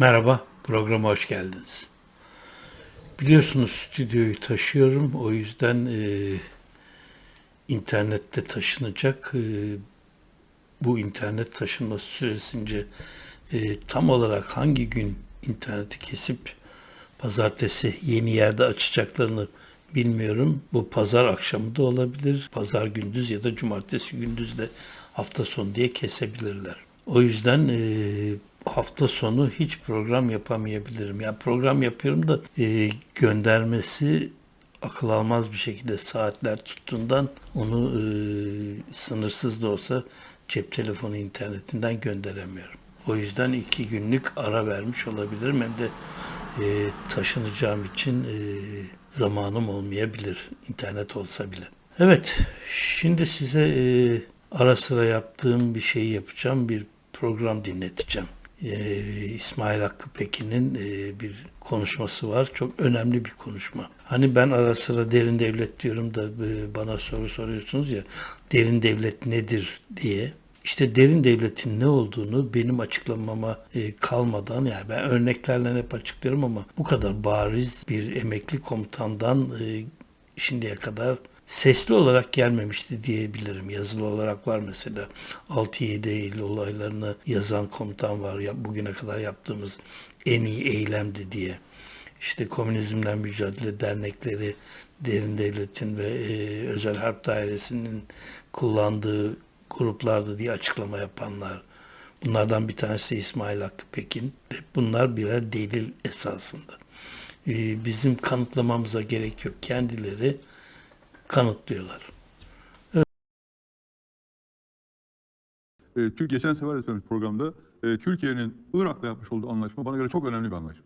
Merhaba, programa hoş geldiniz. Biliyorsunuz stüdyoyu taşıyorum, o yüzden e, internette taşınacak. E, bu internet taşınması süresince e, tam olarak hangi gün interneti kesip pazartesi yeni yerde açacaklarını bilmiyorum. Bu pazar akşamı da olabilir, pazar gündüz ya da cumartesi gündüz de hafta sonu diye kesebilirler. O yüzden e, hafta sonu hiç program yapamayabilirim. Ya program yapıyorum da e, göndermesi akıl almaz bir şekilde saatler tuttuğundan onu e, sınırsız da olsa cep telefonu internetinden gönderemiyorum. O yüzden iki günlük ara vermiş olabilirim. Hem de e, taşınacağım için e, zamanım olmayabilir internet olsa bile. Evet, şimdi size e, ara sıra yaptığım bir şeyi yapacağım. Bir program dinleteceğim. E, İsmail Hakkı Pekin'in e, bir konuşması var. Çok önemli bir konuşma. Hani ben ara sıra derin devlet diyorum da e, bana soru soruyorsunuz ya derin devlet nedir diye. İşte derin devletin ne olduğunu benim açıklamama e, kalmadan yani ben örneklerle hep açıklıyorum ama bu kadar bariz bir emekli komutandan e, şimdiye kadar sesli olarak gelmemişti diyebilirim. Yazılı olarak var mesela 6-7 Eylül olaylarını yazan komutan var ya bugüne kadar yaptığımız en iyi eylemdi diye. İşte Komünizmden Mücadele Dernekleri, Derin Devlet'in ve e, Özel Harp Dairesi'nin kullandığı gruplardı diye açıklama yapanlar. Bunlardan bir tanesi de İsmail Hakkı Pekin. Hep bunlar birer delil esasında. Ee, bizim kanıtlamamıza gerek yok. Kendileri kanıtlıyorlar. E, Türk geçen sefer de söylemiş programda e, Türkiye'nin Irak'la yapmış olduğu anlaşma bana göre çok önemli bir anlaşma.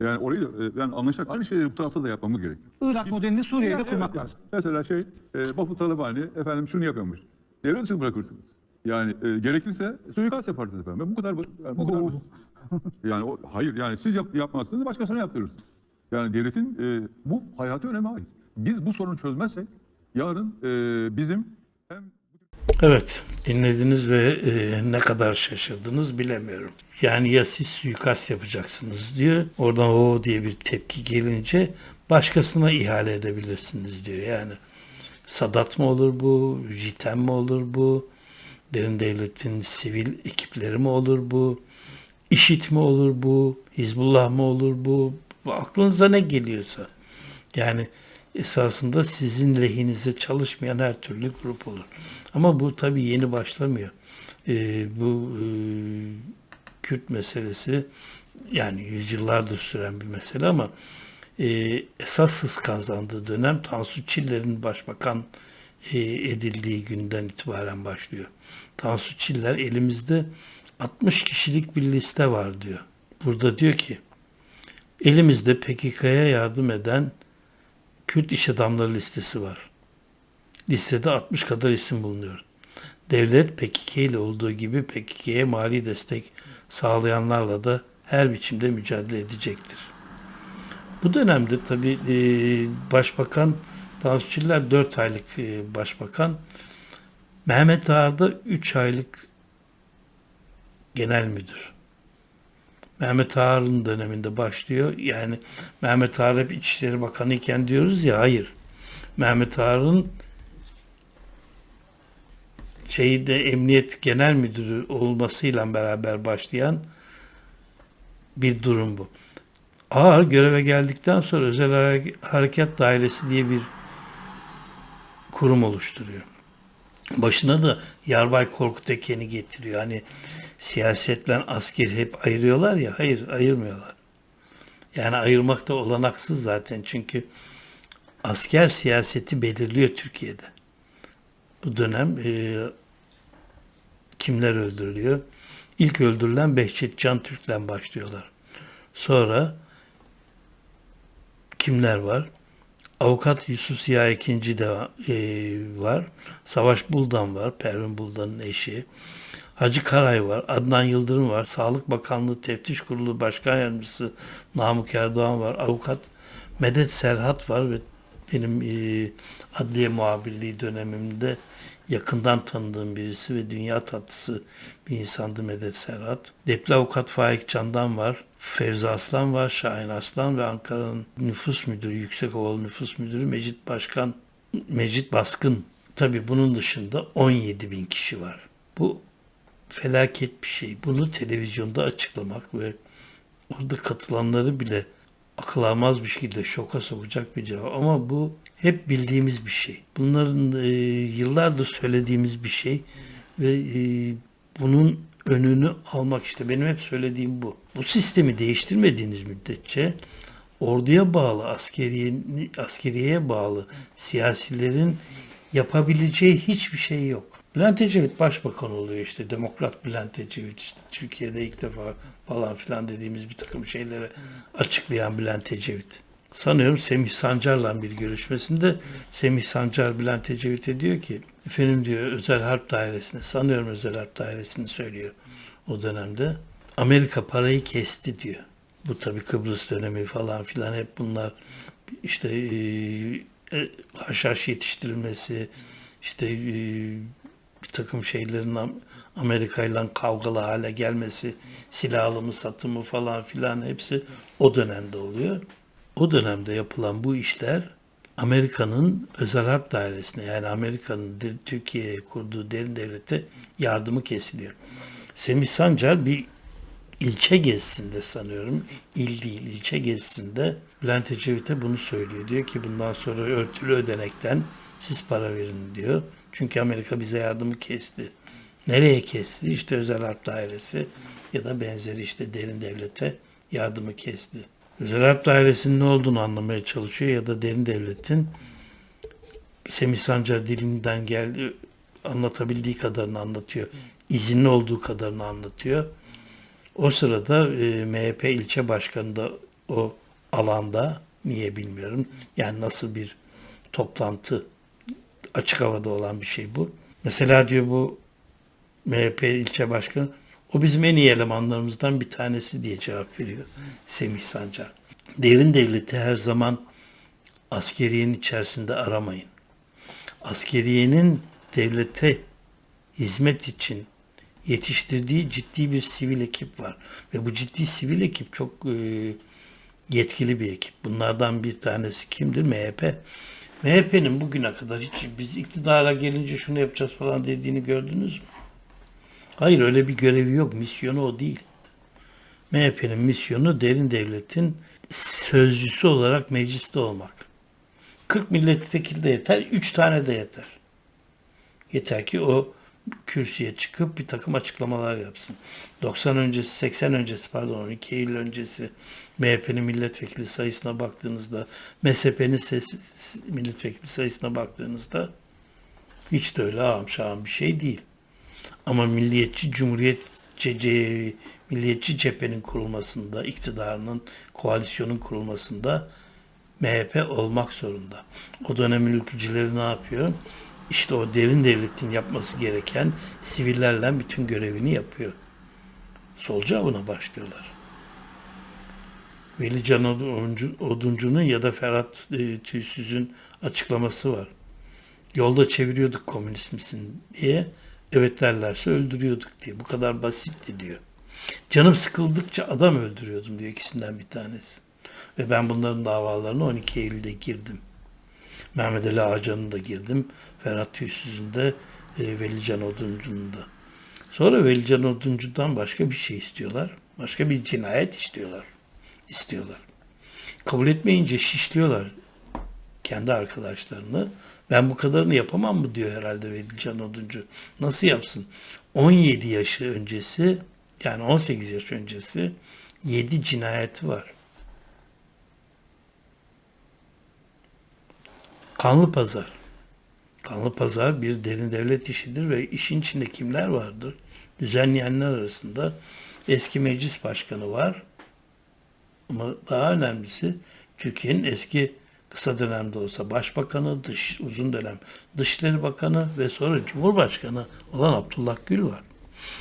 Yani orayı da e, yani anlaşacak aynı şeyleri bu tarafta da yapmamız gerekiyor. Irak modelini Suriye'de Yani kurmak evet, lazım. Mesela şey e, Bafut Talabani efendim şunu yapıyormuş. Devre dışı bırakırsınız. Yani e, gerekirse suikast yaparsınız efendim. Ben bu kadar bu- yani, bu kadar yani o, hayır yani siz yap, yapmazsınız başkasına yaptırırsınız. Yani devletin e, bu hayatı öneme ait. Biz bu sorunu çözmezsek yarın e, bizim hem Evet, dinlediniz ve e, ne kadar şaşırdınız bilemiyorum. Yani ya siz suikast yapacaksınız diyor. Oradan o diye bir tepki gelince başkasına ihale edebilirsiniz diyor. Yani Sadat mı olur bu, JITEM mi olur bu, derin devletin sivil ekipleri mi olur bu, IŞİD mi olur bu, Hizbullah mı olur bu aklınıza ne geliyorsa. Yani esasında sizin lehinize çalışmayan her türlü grup olur. Ama bu tabii yeni başlamıyor. Ee, bu e, Kürt meselesi yani yüzyıllardır süren bir mesele ama e, esas hız kazandığı dönem Tansu Çiller'in başbakan e, edildiği günden itibaren başlıyor. Tansu Çiller elimizde 60 kişilik bir liste var diyor. Burada diyor ki elimizde PKK'ya yardım eden Kürt iş adamları listesi var. Listede 60 kadar isim bulunuyor. Devlet PKK ile olduğu gibi PKK'ye mali destek sağlayanlarla da her biçimde mücadele edecektir. Bu dönemde tabii e, Başbakan Tansu Çiller 4 aylık e, başbakan. Mehmet Ağar da 3 aylık genel müdür. Mehmet Ağar'ın döneminde başlıyor. Yani Mehmet Ağar hep İçişleri Bakanı iken diyoruz ya hayır. Mehmet Ağar'ın şeyde Emniyet Genel Müdürü olmasıyla beraber başlayan bir durum bu. Ağar göreve geldikten sonra Özel Hare- Harekat Dairesi diye bir kurum oluşturuyor. Başına da Yarbay Korkut Eken'i getiriyor. Hani siyasetle askeri hep ayırıyorlar ya. Hayır ayırmıyorlar. Yani ayırmak da olanaksız zaten. Çünkü asker siyaseti belirliyor Türkiye'de. Bu dönem e, kimler öldürülüyor? İlk öldürülen Behçet Can Türk'le başlıyorlar. Sonra kimler var? Avukat Yusuf Ziya ikinci de e, var. Savaş Buldan var. Pervin Buldan'ın eşi. Hacı Karay var. Adnan Yıldırım var. Sağlık Bakanlığı Teftiş Kurulu Başkan Yardımcısı Namık Erdoğan var. Avukat Medet Serhat var ve benim e, adliye muhabirliği dönemimde yakından tanıdığım birisi ve dünya tatlısı bir insandı Medet Serhat. Depli avukat Faik Candan var. Fevzi Aslan var, Şahin Aslan ve Ankara'nın nüfus müdürü, Yüksekovalı nüfus müdürü Mecit Başkan, Mecit Baskın. Tabii bunun dışında 17 bin kişi var. Bu felaket bir şey. Bunu televizyonda açıklamak ve orada katılanları bile akıl almaz bir şekilde şoka sokacak bir cevap. Ama bu hep bildiğimiz bir şey. Bunların e, yıllardır söylediğimiz bir şey ve e, bunun önünü almak işte benim hep söylediğim bu. Bu sistemi değiştirmediğiniz müddetçe orduya bağlı, askeriye, askeriyeye bağlı siyasilerin yapabileceği hiçbir şey yok. Bülent Ecevit başbakan oluyor işte. Demokrat Bülent Ecevit işte. Türkiye'de ilk defa falan filan dediğimiz bir takım şeyleri açıklayan Bülent Ecevit. Sanıyorum Semih Sancar'la bir görüşmesinde Semih Sancar Bülent Ecevit'e diyor ki efendim diyor özel harp dairesine sanıyorum özel harp dairesini söylüyor o dönemde. Amerika parayı kesti diyor. Bu tabii Kıbrıs dönemi falan filan hep bunlar işte e, haşhaş yetiştirilmesi işte e, bir takım şeylerin Am- Amerika ile kavgalı hale gelmesi, silah alımı satımı falan filan hepsi o dönemde oluyor. O dönemde yapılan bu işler Amerika'nın özel harp dairesine yani Amerika'nın Türkiye'ye kurduğu derin devlete yardımı kesiliyor. Semih Sancar bir ilçe gezisinde sanıyorum, il değil ilçe gezisinde Bülent Ecevit'e bunu söylüyor. Diyor ki bundan sonra örtülü ödenekten siz para verin diyor. Çünkü Amerika bize yardımı kesti. Nereye kesti? İşte özel harp dairesi ya da benzeri işte derin devlete yardımı kesti. Özel harp dairesinin ne olduğunu anlamaya çalışıyor ya da derin devletin Semih Sancar dilinden gel anlatabildiği kadarını anlatıyor. İzinli olduğu kadarını anlatıyor. O sırada e, MHP ilçe başkanı da o alanda niye bilmiyorum. Yani nasıl bir toplantı açık havada olan bir şey bu. Mesela diyor bu MHP ilçe başkanı o bizim en iyi elemanlarımızdan bir tanesi diye cevap veriyor Semih Sancar. Derin devleti her zaman askeriyenin içerisinde aramayın. Askeriyenin devlete hizmet için yetiştirdiği ciddi bir sivil ekip var. Ve bu ciddi sivil ekip çok e, yetkili bir ekip. Bunlardan bir tanesi kimdir? MHP. MHP'nin bugüne kadar hiç biz iktidara gelince şunu yapacağız falan dediğini gördünüz mü? Hayır öyle bir görevi yok. Misyonu o değil. MHP'nin misyonu derin devletin sözcüsü olarak mecliste olmak. 40 milletvekili de yeter, 3 tane de yeter. Yeter ki o kürsüye çıkıp bir takım açıklamalar yapsın. 90 öncesi, 80 öncesi pardon 12 Eylül öncesi MHP'nin milletvekili sayısına baktığınızda, MSP'nin milletvekili sayısına baktığınızda hiç de öyle ağam şahım bir şey değil. Ama milliyetçi cumhuriyet milliyetçi cephenin kurulmasında, iktidarının, koalisyonun kurulmasında MHP olmak zorunda. O dönemin ülkücüleri ne yapıyor? İşte o derin devletin yapması gereken sivillerle bütün görevini yapıyor. Solcu avına başlıyorlar. Veli Can Oduncu- Oduncu'nun ya da Ferhat e, Tüysüz'ün açıklaması var. Yolda çeviriyorduk komünist misin diye. Evet derlerse öldürüyorduk diye. Bu kadar basitti diyor. Canım sıkıldıkça adam öldürüyordum diyor ikisinden bir tanesi. Ve ben bunların davalarına 12 Eylül'de girdim. Mehmet Ali Ağcan'ın da girdim. Ferhat Tüysüz'ün de e, Velican Oduncu'nun da. Sonra Velican Oduncu'dan başka bir şey istiyorlar. Başka bir cinayet istiyorlar. İstiyorlar. Kabul etmeyince şişliyorlar kendi arkadaşlarını. Ben bu kadarını yapamam mı diyor herhalde Velican Oduncu. Nasıl yapsın? 17 yaşı öncesi yani 18 yaş öncesi 7 cinayeti var. Kanlı pazar. Kanlı pazar bir derin devlet işidir ve işin içinde kimler vardır? Düzenleyenler arasında eski meclis başkanı var. Ama daha önemlisi Türkiye'nin eski kısa dönemde olsa başbakanı, dış, uzun dönem dışişleri bakanı ve sonra cumhurbaşkanı olan Abdullah Gül var.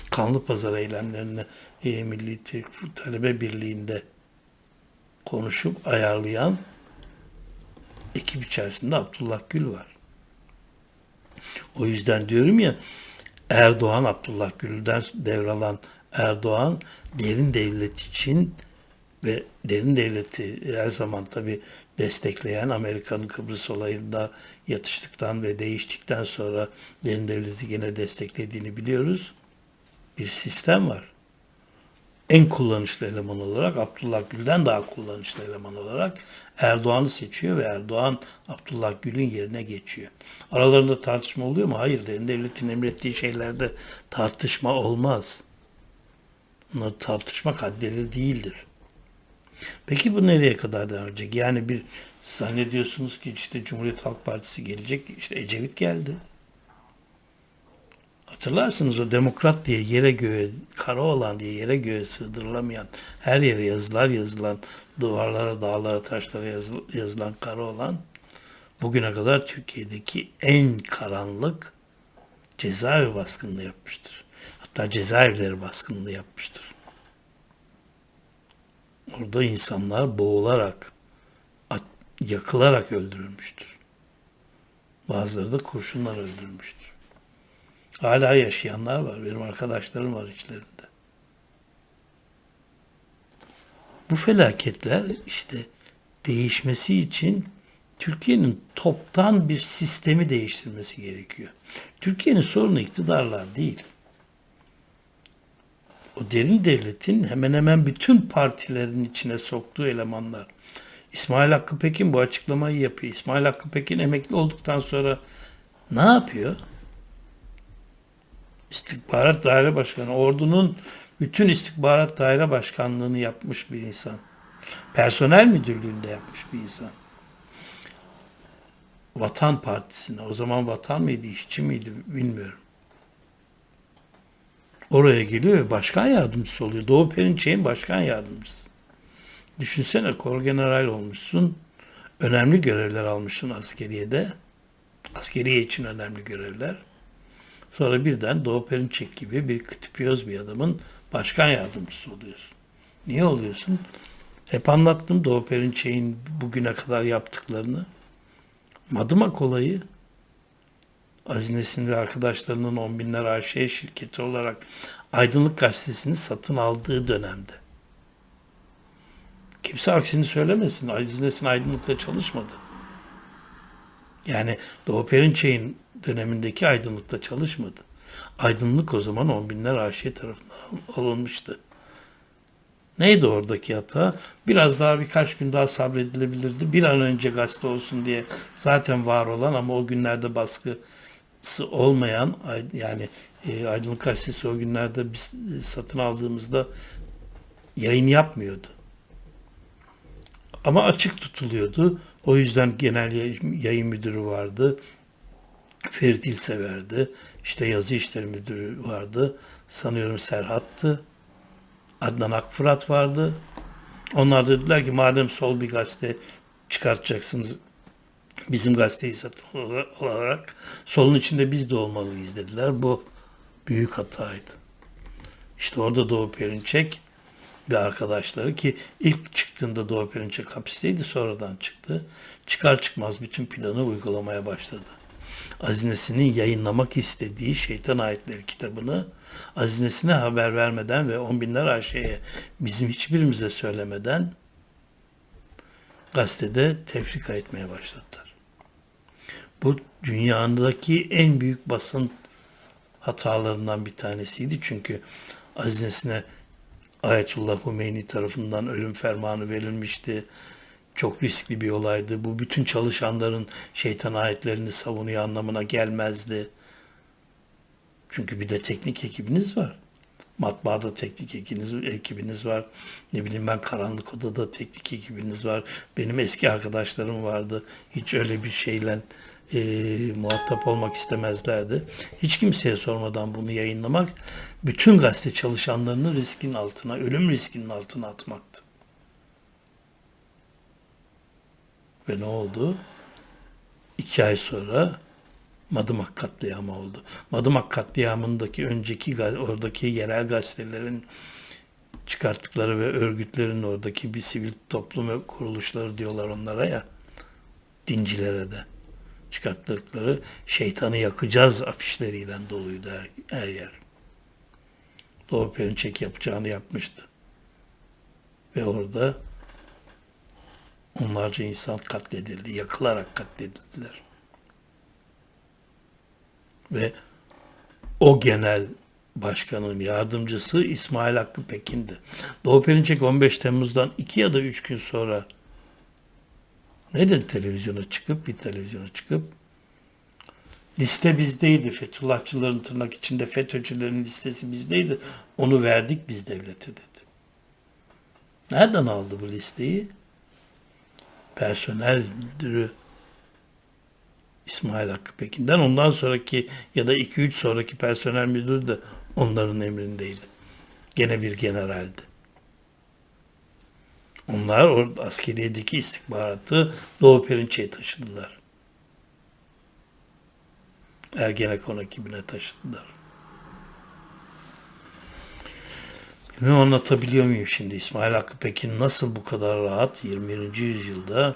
Kanlı pazar eylemlerini e, Milli Türk Talebe Birliği'nde konuşup ayarlayan ekip içerisinde Abdullah Gül var. O yüzden diyorum ya Erdoğan, Abdullah Gül'den devralan Erdoğan derin devlet için ve derin devleti her zaman tabi destekleyen Amerika'nın Kıbrıs olayında yatıştıktan ve değiştikten sonra derin devleti gene desteklediğini biliyoruz. Bir sistem var. En kullanışlı eleman olarak Abdullah Gül'den daha kullanışlı eleman olarak Erdoğan'ı seçiyor ve Erdoğan Abdullah Gül'ün yerine geçiyor. Aralarında tartışma oluyor mu? Hayır. Derin devletin emrettiği şeylerde tartışma olmaz. Bunları tartışmak haddeli değildir. Peki bu nereye kadar devam? Yani bir zannediyorsunuz ki işte Cumhuriyet Halk Partisi gelecek, işte Ecevit geldi. Hatırlarsınız o demokrat diye yere göğe, kara olan diye yere göğe sığdırılamayan, her yere yazılar yazılan, duvarlara, dağlara, taşlara yazı- yazılan kara olan, bugüne kadar Türkiye'deki en karanlık cezaevi baskınını yapmıştır. Hatta cezaevleri baskınını yapmıştır. Orada insanlar boğularak, yakılarak öldürülmüştür. Bazıları da kurşunlar öldürülmüştür. Hala yaşayanlar var. Benim arkadaşlarım var içlerinde. Bu felaketler işte değişmesi için Türkiye'nin toptan bir sistemi değiştirmesi gerekiyor. Türkiye'nin sorunu iktidarlar değil. O derin devletin hemen hemen bütün partilerin içine soktuğu elemanlar. İsmail Hakkı Pekin bu açıklamayı yapıyor. İsmail Hakkı Pekin emekli olduktan sonra ne yapıyor? İstihbarat Daire Başkanı, ordunun bütün istihbarat daire başkanlığını yapmış bir insan. Personel müdürlüğünde yapmış bir insan. Vatan Partisi'ne, o zaman Vatan mıydı, işçi miydi bilmiyorum. Oraya geliyor ve başkan yardımcısı oluyor. Doğu Perinçek'in başkan yardımcısı. Düşünsene kor general olmuşsun. Önemli görevler almışsın askeriyede. Askeriye için önemli görevler. Sonra birden Doğu Perinçek gibi bir kıtıpıyoruz bir adamın başkan yardımcısı oluyorsun. Niye oluyorsun? Hep anlattım Doğu Perinçek'in bugüne kadar yaptıklarını. Madımak olayı Aziz Nesin ve arkadaşlarının on binler AŞ şirketi olarak Aydınlık Gazetesi'ni satın aldığı dönemde. Kimse aksini söylemesin. Aziz Nesin Aydınlık'ta çalışmadı. Yani Doğu Perinçek'in dönemindeki aydınlıkta çalışmadı. Aydınlık o zaman on binler AŞ tarafından alınmıştı. Neydi oradaki hata? Biraz daha birkaç gün daha sabredilebilirdi. Bir an önce gazete olsun diye zaten var olan ama o günlerde baskısı olmayan yani e, Aydınlık Gazetesi o günlerde biz e, satın aldığımızda yayın yapmıyordu. Ama açık tutuluyordu. O yüzden genel yayın müdürü vardı. Ferit İlsever'di. İşte yazı işleri müdürü vardı. Sanıyorum Serhat'tı. Adnan Akfırat vardı. Onlar dediler ki madem sol bir gazete çıkartacaksınız bizim gazeteyi satın olarak solun içinde biz de olmalıyız dediler. Bu büyük hataydı. İşte orada Doğu Perinçek bir arkadaşları ki ilk çıktığında Doğu Perinçek hapisteydi sonradan çıktı. Çıkar çıkmaz bütün planı uygulamaya başladı. Azinesinin yayınlamak istediği Şeytan Ayetleri kitabını Azinesine haber vermeden ve on binler Ayşe'ye bizim hiçbirimize söylemeden gazetede tefrika etmeye başladılar. Bu dünyadaki en büyük basın hatalarından bir tanesiydi. Çünkü Azinesine Ayetullah Hümeyni tarafından ölüm fermanı verilmişti. Çok riskli bir olaydı. Bu bütün çalışanların şeytan ayetlerini savunuyor anlamına gelmezdi. Çünkü bir de teknik ekibiniz var. Matbaada teknik ekibiniz, ekibiniz var. Ne bileyim ben karanlık odada teknik ekibiniz var. Benim eski arkadaşlarım vardı. Hiç öyle bir şeyle e, muhatap olmak istemezlerdi. Hiç kimseye sormadan bunu yayınlamak bütün gazete çalışanlarını riskin altına, ölüm riskinin altına atmaktı. Ve ne oldu? İki ay sonra Madımak katliamı oldu. Madımak katliamındaki önceki oradaki yerel gazetelerin çıkarttıkları ve örgütlerin oradaki bir sivil toplum kuruluşları diyorlar onlara ya dincilere de. çıkarttıkları şeytanı yakacağız afişleriyle doluydu her, her yer. Doğu Perinçek yapacağını yapmıştı. Ve orada onlarca insan katledildi. Yakılarak katledildiler. Ve o genel başkanın yardımcısı İsmail Hakkı Pekin'di. Doğu Perinçek 15 Temmuz'dan 2 ya da 3 gün sonra ne dedi televizyona çıkıp bir televizyona çıkıp liste bizdeydi. Fethullahçıların tırnak içinde FETÖ'cülerin listesi bizdeydi. Onu verdik biz devlete dedi. Nereden aldı bu listeyi? Personel müdürü İsmail Hakkı Pekin'den ondan sonraki ya da 2-3 sonraki personel müdürü de onların emrindeydi. Gene bir generaldi. Onlar orada askeriyedeki istihbaratı Doğu Perinçek'e taşıdılar. Ergenekon ekibine taşıdılar. Bilmiyorum anlatabiliyor muyum şimdi? İsmail Hakkı Pekin nasıl bu kadar rahat 21. yüzyılda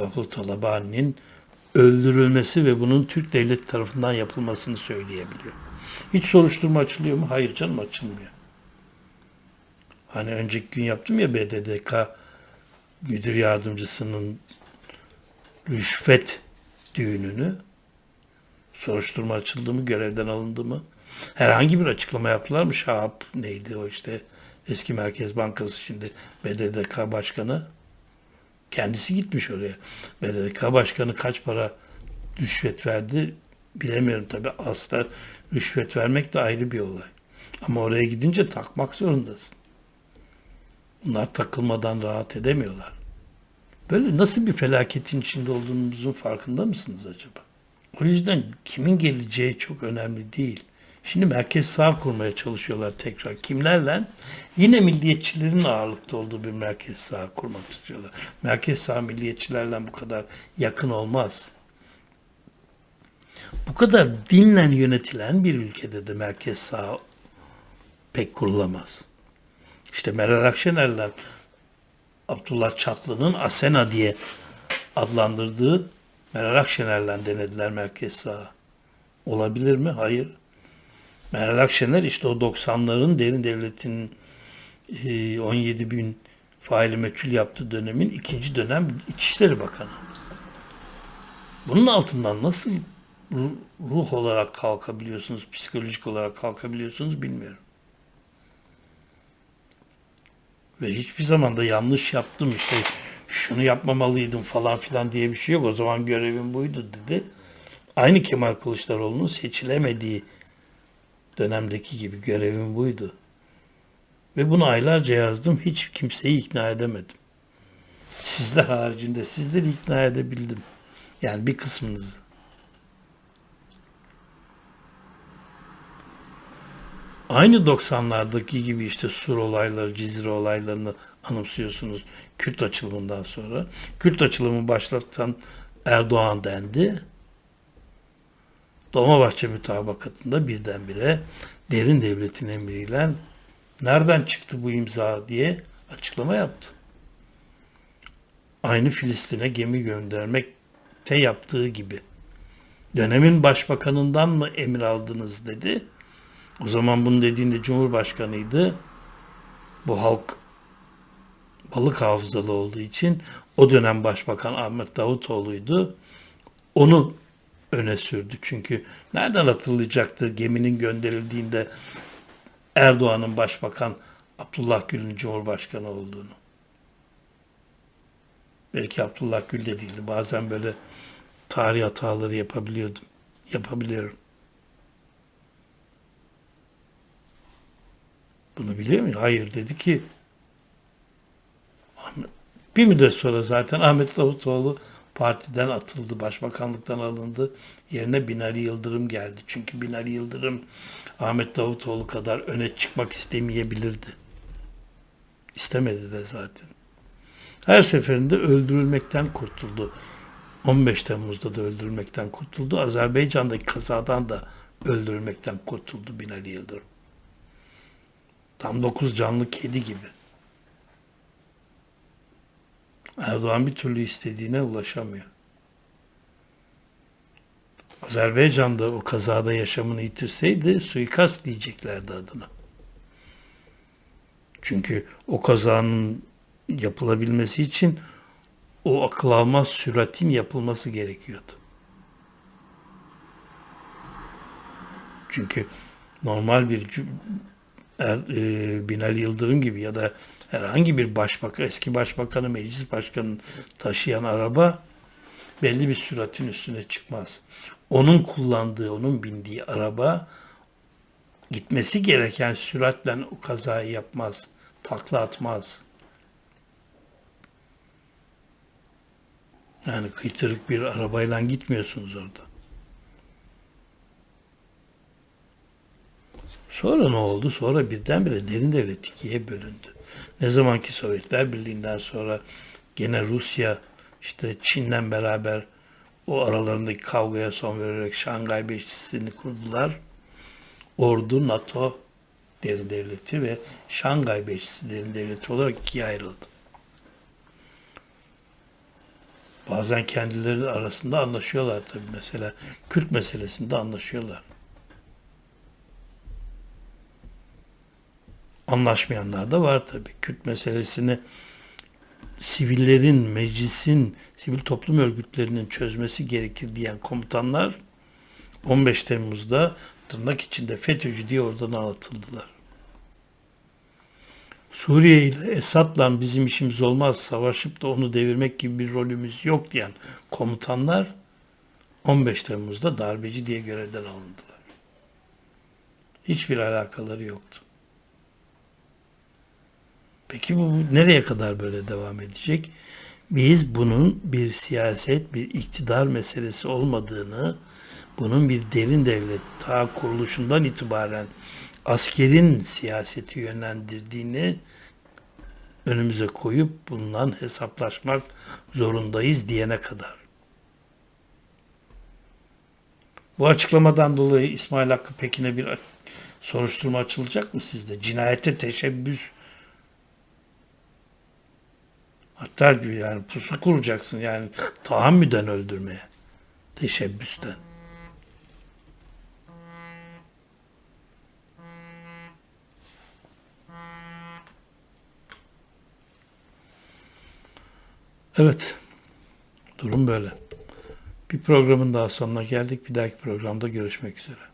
Baful Talabani'nin öldürülmesi ve bunun Türk devleti tarafından yapılmasını söyleyebiliyor. Hiç soruşturma açılıyor mu? Hayır canım açılmıyor. Hani önceki gün yaptım ya BDDK müdür yardımcısının rüşvet düğününü soruşturma açıldı mı, görevden alındı mı? Herhangi bir açıklama yaptılar mı? Şahap neydi o işte eski Merkez Bankası şimdi BDDK başkanı kendisi gitmiş oraya. BDDK başkanı kaç para rüşvet verdi bilemiyorum tabi. Asla rüşvet vermek de ayrı bir olay. Ama oraya gidince takmak zorundasın. Bunlar takılmadan rahat edemiyorlar. Böyle nasıl bir felaketin içinde olduğumuzun farkında mısınız acaba? O yüzden kimin geleceği çok önemli değil. Şimdi merkez sağ kurmaya çalışıyorlar tekrar. Kimlerle? Yine milliyetçilerin ağırlıkta olduğu bir merkez sağ kurmak istiyorlar. Merkez sağ milliyetçilerle bu kadar yakın olmaz. Bu kadar dinle yönetilen bir ülkede de merkez sağ pek kurulamaz. İşte Meral Akşener'le Abdullah Çatlı'nın Asena diye adlandırdığı Meral Akşener'le denediler merkez sağ. Olabilir mi? Hayır. Meral Akşener işte o 90'ların derin devletinin e, 17 bin faili meçhul yaptığı dönemin ikinci dönem İçişleri Bakanı. Bunun altından nasıl ruh olarak kalkabiliyorsunuz, psikolojik olarak kalkabiliyorsunuz bilmiyorum. Ve hiçbir zaman da yanlış yaptım işte şunu yapmamalıydım falan filan diye bir şey yok. O zaman görevim buydu dedi. Aynı Kemal Kılıçdaroğlu'nun seçilemediği dönemdeki gibi görevim buydu. Ve bunu aylarca yazdım. Hiç kimseyi ikna edemedim. Sizler haricinde sizleri ikna edebildim. Yani bir kısmınızı. Aynı 90'lardaki gibi işte Sur olayları, Cizre olaylarını anımsıyorsunuz Kürt açılımından sonra. Kürt açılımı başlatan Erdoğan dendi. Dolmabahçe mütabakatında birdenbire derin devletin emriyle nereden çıktı bu imza diye açıklama yaptı. Aynı Filistin'e gemi göndermekte yaptığı gibi. Dönemin başbakanından mı emir aldınız dedi. O zaman bunu dediğinde Cumhurbaşkanıydı. Bu halk balık hafızalı olduğu için o dönem Başbakan Ahmet Davutoğlu'ydu. Onu öne sürdü. Çünkü nereden hatırlayacaktı geminin gönderildiğinde Erdoğan'ın başbakan Abdullah Gül'ün cumhurbaşkanı olduğunu. Belki Abdullah Gül de değildi. Bazen böyle tarih hataları yapabiliyordum. Yapabiliyorum. Bunu biliyor muyum? Hayır dedi ki bir müddet sonra zaten Ahmet Davutoğlu partiden atıldı, başbakanlıktan alındı. Yerine Binali Yıldırım geldi. Çünkü Binali Yıldırım Ahmet Davutoğlu kadar öne çıkmak istemeyebilirdi. İstemedi de zaten. Her seferinde öldürülmekten kurtuldu. 15 Temmuz'da da öldürülmekten kurtuldu. Azerbaycan'daki kazadan da öldürülmekten kurtuldu Binali Yıldırım. Tam dokuz canlı kedi gibi. Erdoğan bir türlü istediğine ulaşamıyor. Azerbaycan'da o kazada yaşamını yitirseydi suikast diyeceklerdi adına. Çünkü o kazanın yapılabilmesi için o akıl almaz süratin yapılması gerekiyordu. Çünkü normal bir er, Binali Yıldırım gibi ya da herhangi bir başbakan, eski başbakanı, meclis başkanını taşıyan araba belli bir süratin üstüne çıkmaz. Onun kullandığı, onun bindiği araba gitmesi gereken süratle o kazayı yapmaz, takla atmaz. Yani kıytırık bir arabayla gitmiyorsunuz orada. Sonra ne oldu? Sonra birdenbire derin devlet ikiye bölündü. Ne zamanki Sovyetler Birliği'nden sonra gene Rusya işte Çin'le beraber o aralarındaki kavgaya son vererek Şangay Beşlisi'ni kurdular. Ordu, NATO derin devleti ve Şangay Beşlisi derin devleti olarak ikiye ayrıldı. Bazen kendileri arasında anlaşıyorlar tabii. Mesela Kürt meselesinde anlaşıyorlar. Anlaşmayanlar da var tabii. Kürt meselesini sivillerin, meclisin, sivil toplum örgütlerinin çözmesi gerekir diyen komutanlar 15 Temmuz'da tırnak içinde FETÖ'cü diye oradan atıldılar. Suriye ile Esad'la bizim işimiz olmaz, savaşıp da onu devirmek gibi bir rolümüz yok diyen komutanlar 15 Temmuz'da darbeci diye görevden alındılar. Hiçbir alakaları yoktu. Peki bu, nereye kadar böyle devam edecek? Biz bunun bir siyaset, bir iktidar meselesi olmadığını, bunun bir derin devlet ta kuruluşundan itibaren askerin siyaseti yönlendirdiğini önümüze koyup bundan hesaplaşmak zorundayız diyene kadar. Bu açıklamadan dolayı İsmail Hakkı Pekin'e bir soruşturma açılacak mı sizde? Cinayete teşebbüs Hatta yani pusu kuracaksın yani tahammüden öldürmeye. Teşebbüsten. Evet. Durum böyle. Bir programın daha sonuna geldik. Bir dahaki programda görüşmek üzere.